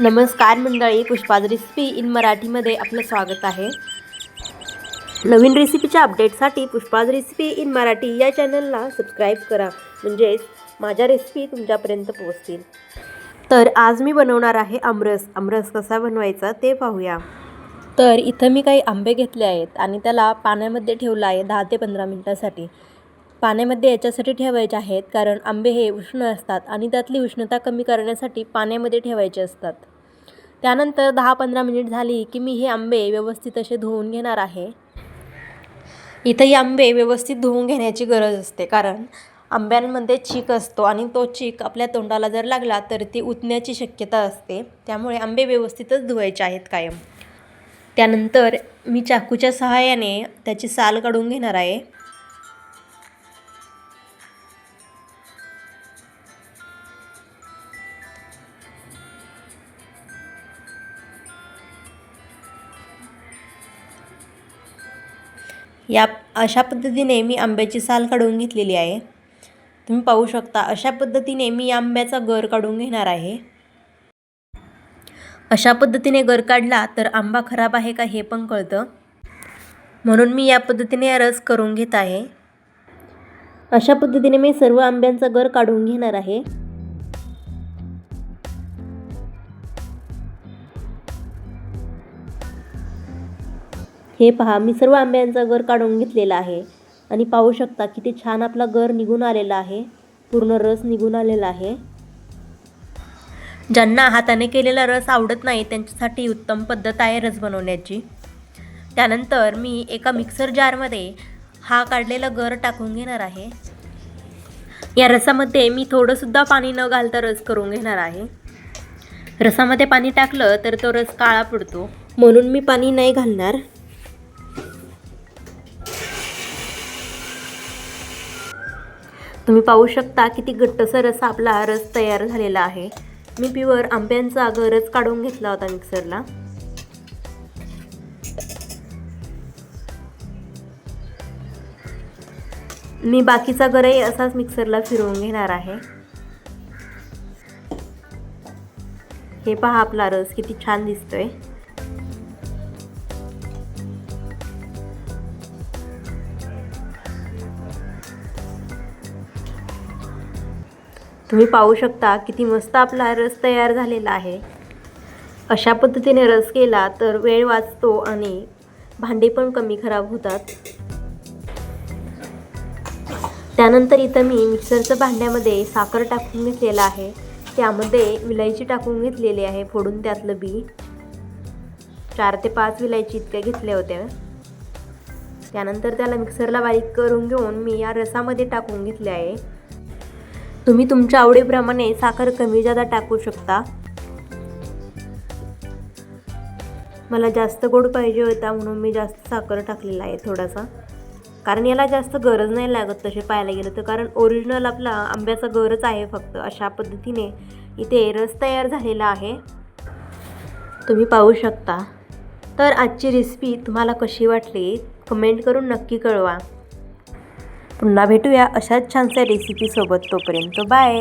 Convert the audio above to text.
नमस्कार मंडळी पुष्पाज recipe in मराठीमध्ये आपलं स्वागत आहे. नवीन रेसिपीच्या अपडेटसाठी पुष्पाज रेसिपी इन मराठी या चॅनलला सबस्क्राईब करा. म्हणजेच माझ्या रेसिपी तुमच्यापर्यंत पोहोचतील. तर आज मी बनवणार आहे आमरस. आमरस कसा बनवायचा ते पाहूया. तर इथं मी काही आंबे घेतले आहेत आणि त्याला पाण्यामध्ये ठेवलं आहे दहा ते पंधरा मिनटासाठी. पाण्यामध्ये याच्यासाठी ठेवायचे आहेत कारण आंबे हे उष्ण असतात आणि त्यातली उष्णता कमी करण्यासाठी पाण्यामध्ये ठेवायचे असतात. त्यानंतर दहा पंधरा मिनिट झाली की मी हे आंबे व्यवस्थित असे धुवून घेणार आहे. इथं ही आंबे व्यवस्थित धुवून घेण्याची गरज असते कारण आंब्यांमध्ये चीक असतो आणि तो चीक आपल्या तोंडाला जर लागला तर ती उतण्याची शक्यता असते. त्यामुळे आंबे व्यवस्थितच धुवायचे आहेत कायम. त्यानंतर मी चाकूच्या सहाय्याने त्याची साल काढून घेणार आहे. या अशा पद्धतीने मी आंब्याची साल काढून घेतलेली आहे. तुम्ही पाहू शकता अशा पद्धतीने मी आंब्याचा गर काढून घेणार आहे. अशा पद्धतीने गर काढला तर आंबा खराब आहे का हे पण कळतं. म्हणून मी या पद्धतीने रस करून घेत आहे. अशा पद्धतीने मी सर्व आंब्यांचा गर काढून घेणार आहे. हे पहा मी सर्व आंब्यांचा गर काढून घेतलेला आहे. आणि पाहू शकता किती छान आपला गर निघून आलेला आहे. पूर्ण रस निघून आलेला आहे. ज्यांना हाताने केलेला रस आवडत नाही त्यांच्यासाठी उत्तम पद्धत आहे रस बनवण्याची. त्यानंतर मी एका मिक्सर जारमध्ये हा काढलेला गर टाकून घेणार आहे. या रसामध्ये मी थोडंसुद्धा पाणी न घालता रस करून घेणार आहे. रसामध्ये पाणी टाकलं तर तो रस काळा पडतो. म्हणून मी पाणी नाही घालणार. तुम्ही पाहू शकता किती घट्टसर असा आपला रस तयार झालेला आहे. मी प्युअर आंब्यांचा गरज काढून घेतला होता मिक्सरला मी बाकीचा गरही असाच मिक्सरला फिरवून घेणार आहे. हे पहा आपला रस किती छान दिसतोय. तुम्ही पाहू शकता किती मस्त आपला रस तयार झालेला आहे. अशा पद्धतीने रस केला तर वेळ वाचतो आणि भांडे पण कमी खराब होतात. त्यानंतर इथं मी मिक्सरच्या भांड्यामध्ये साखर टाकून घेतलेलं आहे. त्यामध्ये विलायची टाकून घेतलेली आहे फोडून त्यातलं बी. चार ते पाच विलायची इतक्या घेतल्या होत्या. त्यानंतर त्याला मिक्सरला बारीक करून घेऊन मी या रसामध्ये टाकून घेतले आहे. तुम्ही तुमच्या आवडीप्रमाणे साखर कमी जादा टाकू शकता. मला जास्त गोड पाहिजे होता म्हणून मी जास्त साखर टाकलेला आहे थोडासा. कारण याला जास्त गरज नाही लागत तसे पाहायला गेलं तर कारण ओरिजिनल आपला आंब्याचा गरज आहे फक्त. अशा पद्धतीने इथे रस तयार झालेला आहे. तुम्ही पाहू शकता. तर आजची रेसिपी तुम्हाला कशी वाटली? कमेंट करून नक्की कळवा. पुन्हा भेटूया अशाच छानशा रेसिपीसोबत तोपर्यंत बाय